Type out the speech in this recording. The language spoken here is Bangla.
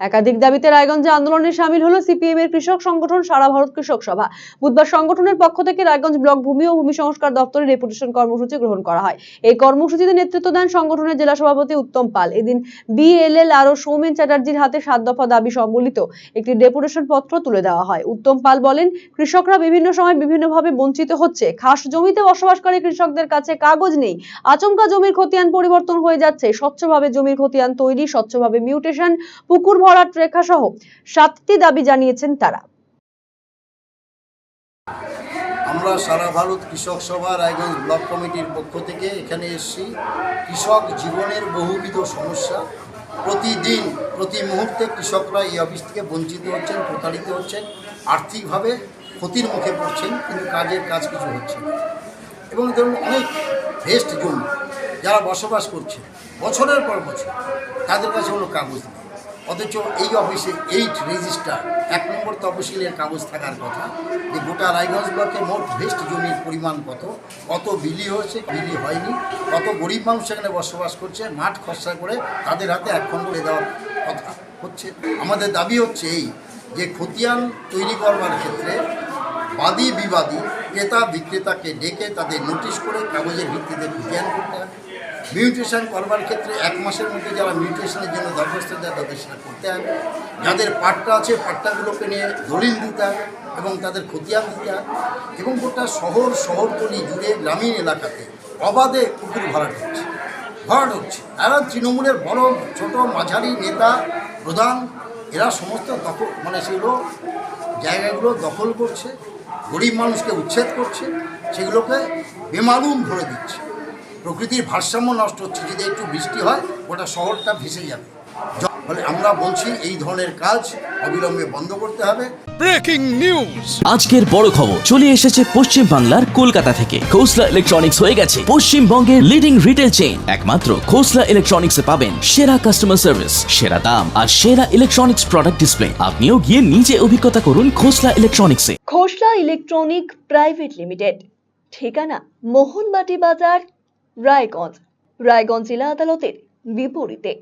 একাধিক দাবিতে রায়গঞ্জে আন্দোলনে সামিল হলো সিপিএম এর কৃষক সংগঠন সারা ভারত কৃষক সভা। বুধবার সংগঠনের পক্ষ থেকে রায়গঞ্জ ব্লক ভূমি ও ভূমি সংস্কার দপ্তরে ডেপুটেশন কর্মসূচি গ্রহণ করা হয়। এই কর্মসূচিতে নেতৃত্ব দেন সংগঠনের জেলা সভাপতি উত্তম পাল। এদিন বিএলএল আরও সৌমেন চ্যাটার্জির হাতে সাত দফা দাবি সম্বলিত একটি ডেপুটেশন পত্র তুলে দেওয়া হয়। উত্তম পাল বলেন, কৃষকরা বিভিন্ন সময় বিভিন্নভাবে বঞ্চিত হচ্ছে। খাস জমিতে বসবাসকারী কৃষকদের কাছে কাগজ নেই। আচমকা জমির খতিয়ান পরিবর্তন হয়ে যাচ্ছে। স্বচ্ছভাবে জমির খতিয়ান তৈরি, স্বচ্ছভাবে মিউটেশন পুকুর ভরাট রেখা সহ সাতটি দাবি জানিয়েছেন তারা। আমরা সারা ভারত কৃষক সভা রায়গঞ্জ ব্লক কমিটির পক্ষ থেকে এখানে এসেছি। কৃষক জীবনের বহুবিধ সমস্যা। প্রতিদিন, প্রতি মুহূর্তে কৃষকরা এই অফিস থেকে বঞ্চিত হচ্ছেন, প্রতারিত হচ্ছেন, আর্থিকভাবে ক্ষতির মুখে পড়ছেন, কিন্তু কাজের কাজ কিছু হচ্ছে না। এবং ধরুন অনেক ভেস্ট জমি যারা বসবাস করছে, বছরের পর বছর তাদের কাছে কোনো কাগজ নেই। অথচ এই অফিসে এইট রেজিস্টার এক নম্বর তপশিলের কাগজ থাকার কথা যে গোটা রায়গঞ্জ ব্লকে মোট ভেস্ট জমির পরিমাণ কত কত বিলি হয়েছে, বিলি হয়নি, কত গরিব মানুষ সেখানে বসবাস করছে, মাঠ খসড়া করে তাদের হাতে এক খণ্ড দেওয়ার কথা হচ্ছে। আমাদের দাবি হচ্ছে এই যে খতিয়ান তৈরি করবার ক্ষেত্রে বাদী বিবাদী ক্রেতা বিক্রেতাকে ডেকে তাদের নোটিশ করে কাগজের ভিত্তিতে খতিয়ান করতে হবে। মিউটেশন করবার ক্ষেত্রে এক মাসের মধ্যে যারা মিউটেশনের জন্য দরখাস্ত দেয়, তাদের সেটা করতে হবে। যাদের পাট্টা আছে, পাট্টাগুলোকে নিয়ে দলিল দিতে হবে এবং তাদের খতিয়ান দিতে হবে। এবং গোটা শহর, শহরতলি জুড়ে গ্রামীণ এলাকাতে অবাধে পুকুর ভরাট হচ্ছে। ভরাট হচ্ছে। এরা তৃণমূলের বড়, ছোট, মাঝারি নেতা, প্রধান। এরা সমস্ত দখল মানে সেগুলো জায়গাগুলো দখল করছে, গরিব মানুষকে উচ্ছেদ করছে, সেগুলোকে বেমালুম ধরে দিচ্ছে। প্রকৃতির ভারসাম্য নষ্ট হচ্ছে যদি একটু বৃষ্টি হয় গোটা শহরটা ভেসে যাবে। ফলে আমরা বলছি এই ধরনের কাজ অবিলম্বে বন্ধ করতে হবে। Breaking news. আজকের বড় খবর চলে এসেছে পশ্চিম বাংলার কলকাতা থেকে। খোসলা ইলেকট্রনিক্স হয়ে গেছে। পশ্চিমবঙ্গের লিডিং রিটেল চেইন একমাত্র খোসলা ইলেকট্রনিক্স এ পাবেন সেরা কাস্টমার সার্ভিস সেরা দাম আর সেরা ইলেকট্রনিক্স প্রোডাক্ট ডিসপ্লে আপনিও গিয়ে নিজে অভিজ্ঞতা করুন খোসলা ইলেকট্রনিক্সে খোসলা ইলেকট্রনিক প্রাইভেট লিমিটেড ঠিকানা মোহনবাটি বাজার রায়গঞ্জ। রায়গঞ্জ জেলা আদালতের বিপরীতে।